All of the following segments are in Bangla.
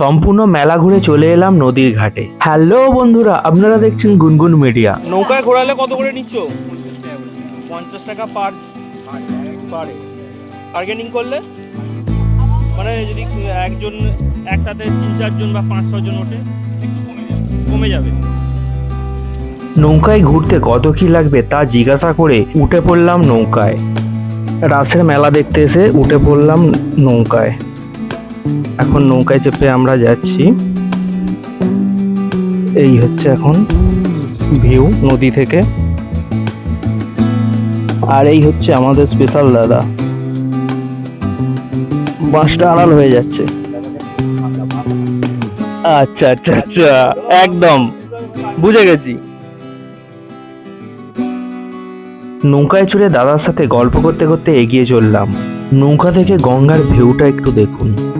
সম্পূর্ণ মেলা ঘুরে চলে এলাম নদীর ঘাটে। হ্যালো বন্ধুরা আপনারা দেখছেন গুনগুন মিডিয়া নৌকায় ঘোরালে কত করে নিচ্ছ? পঞ্চাশ টাকা পার পারে বার্গেনিং করলে? মানে যদি একজন একসাথে তিন চারজন বা পাঁচ ছজন ওঠে কমে যাবে। নৌকায় ঘুরতে কত কি লাগবে তা জিজ্ঞাসা করে উঠে পড়লাম নৌকায়। রাসের মেলা দেখতে এসে উঠে পড়লাম নৌকায়। এখন নৌকায় চেপে আমরা যাচ্ছি। এই হচ্ছে এখন ভিউ নদী থেকে। আর এই হচ্ছে আমাদের স্পেশাল দাদা। বাঁশটা আড়াল হয়ে যাচ্ছে। আচ্ছা আচ্ছা আচ্ছা একদম। বুঝে গেছি। নৌকায় চড়ে দাদার সাথে গল্প করতে করতে এগিয়ে চললাম। নৌকা থেকে গঙ্গার ভিউটা একটু দেখুন।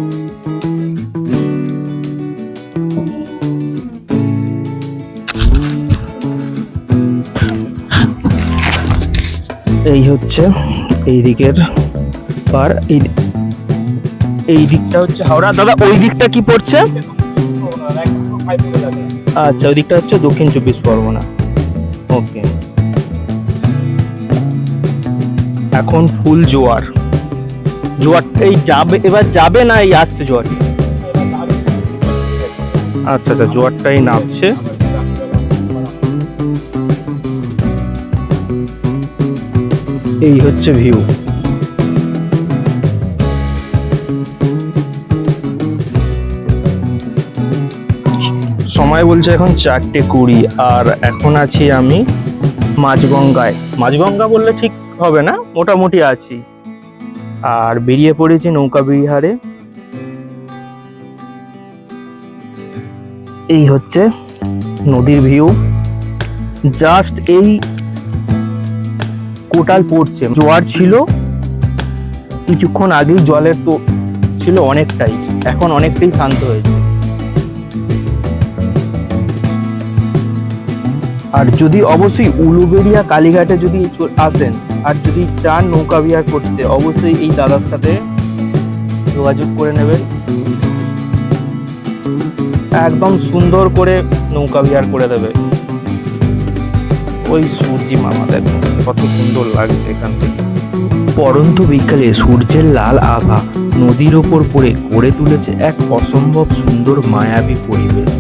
এই হচ্ছে এই দিকের পার, এই দিকটা হচ্ছে হাওড়া। দাদা, ওই দিকটা কি পড়ছে? আচ্ছা ওই দিকটা হচ্ছে দক্ষিণ চব্বিশ পরগনা। ওকে এখন ফুল জোয়ার। জোয়ার, এই যাবে, এবার যাবে না এই আসছে জোয়ার? আচ্ছা আচ্ছা জোয়ারটাই নামছে। এই হচ্ছে ভিউ। সময় বলছে এখন চারটে কুড়ি, আর এখন আছি আমি মাঝগঙ্গায়। মাঝগঙ্গা বললে ঠিক হবে না? মোটামুটি আছি। আর বেরিয়ে পড়েছি নৌকা বিহারে। এই হচ্ছে নদীর ভিউ। জাস্ট এই কোটাল পড়ছে। জোয়ার ছিল। কিছুক্ষণ আগেই জলের তো ছিল অনেকটাই। এখন অনেকটাই শান্ত হয়েছে। আর যদি অবশ্যই উলুবেড়িয়া, কালীঘাটে যদি আসেন, আর যদি চান নৌকা বিহার করতে, অবশ্যই এই দাদার সাথে যোগাযোগ করে নেবেন। একদম সুন্দর করে নৌকা বিহার করে দেবে। ওই সূর্যি মামা কত সুন্দর লাগছে এখান থেকে। পরন্ত বিকালে সূর্যের লাল আভা নদীর ওপর পড়ে গড়ে তুলেছে এক অসম্ভব সুন্দর মায়াবী পরিবেশ।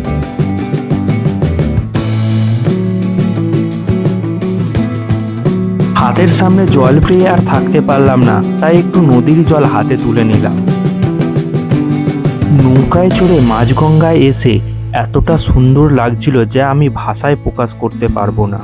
হাতের সামনে জল পেয়ে আর থাকতে পারলাম না, তাই একটু নদীর জল হাতে তুলে নিলাম। নৌকায় চড়ে মাঝগঙ্গায় এসে এতটা সুন্দর লাগছিল যা আমি ভাষায় প্রকাশ করতে পারব না।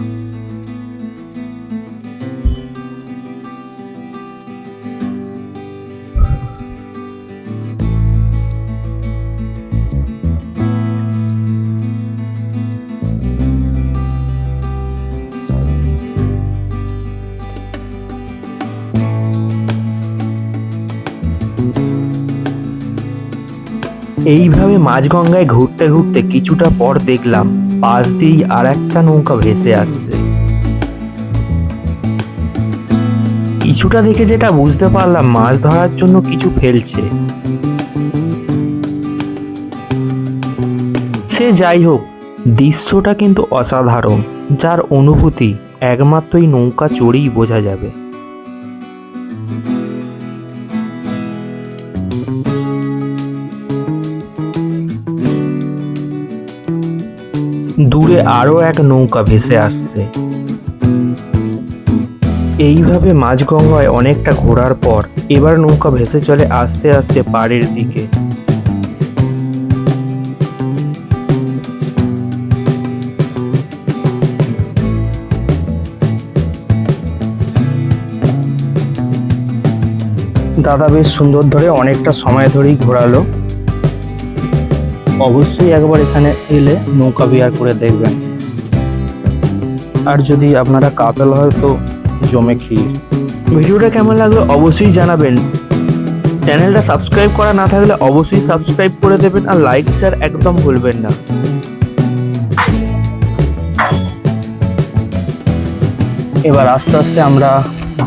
এইভাবে মাঝগঙ্গায় ঘুরতে ঘুরতে কিছুটা পর দেখলাম পাশ দিয়েই আর একটা নৌকা ভেসে আসছে। কিছুটা দেখে যেটা বুঝতে পারলাম, মাছ ধরার জন্য কিছু ফেলছে। সে যাই হোক, দৃশ্যটা কিন্তু অসাধারণ, যার অনুভূতি একমাত্র এই নৌকা চড়েই বোঝা যাবে। দূরে আরও এক নৌকা ভেসে আসছে। এইভাবে মাঝগঙ্গায় অনেকটা ঘোরার পর এবার নৌকা ভেসে চলে আস্তে আস্তে পাড়ের দিকে। দাদা বেশ সুন্দর ধরে অনেকটা সময় ধরেই ঘোরালো। অবশ্যই একবার এখানে এলে নৌকা বিহার করে দেখবেন। আর যদি আপনারা কাপেল হয় তো জমে ক্ষীর। ভিডিওটা কেমন লাগল অবশ্যই জানাবেন। চ্যানেলটা সাবস্ক্রাইব করা না থাকলে অবশ্যই সাবস্ক্রাইব করে দেবেন আর লাইক শেয়ার একদম ভুলবেন না। এবার আস্তে আস্তে আমরা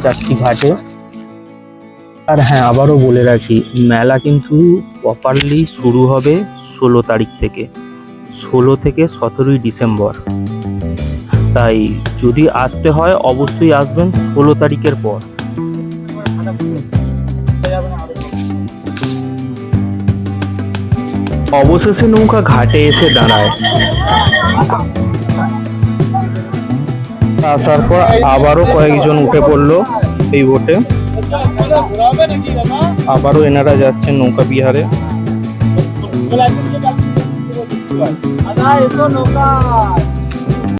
যাচ্ছি ঘাটে। আর হ্যাঁ আবারও বলে রাখি, মেলা কিন্তু প্রপারলি শুরু হবে ষোলো তারিখ থেকে। ষোলো থেকে সতেরোই ডিসেম্বর। তাই যদি আসতে হয়, অবশ্যই আসবেন ষোলো তারিখের পর। অবশেষে নৌকা ঘাটে এসে দাঁড়ায়। আসার পর আবারও কয়েকজন উঠে পড়ল এই বোটে আবারও এনারা যাচ্ছেন নৌকা বিহারে। নৌকা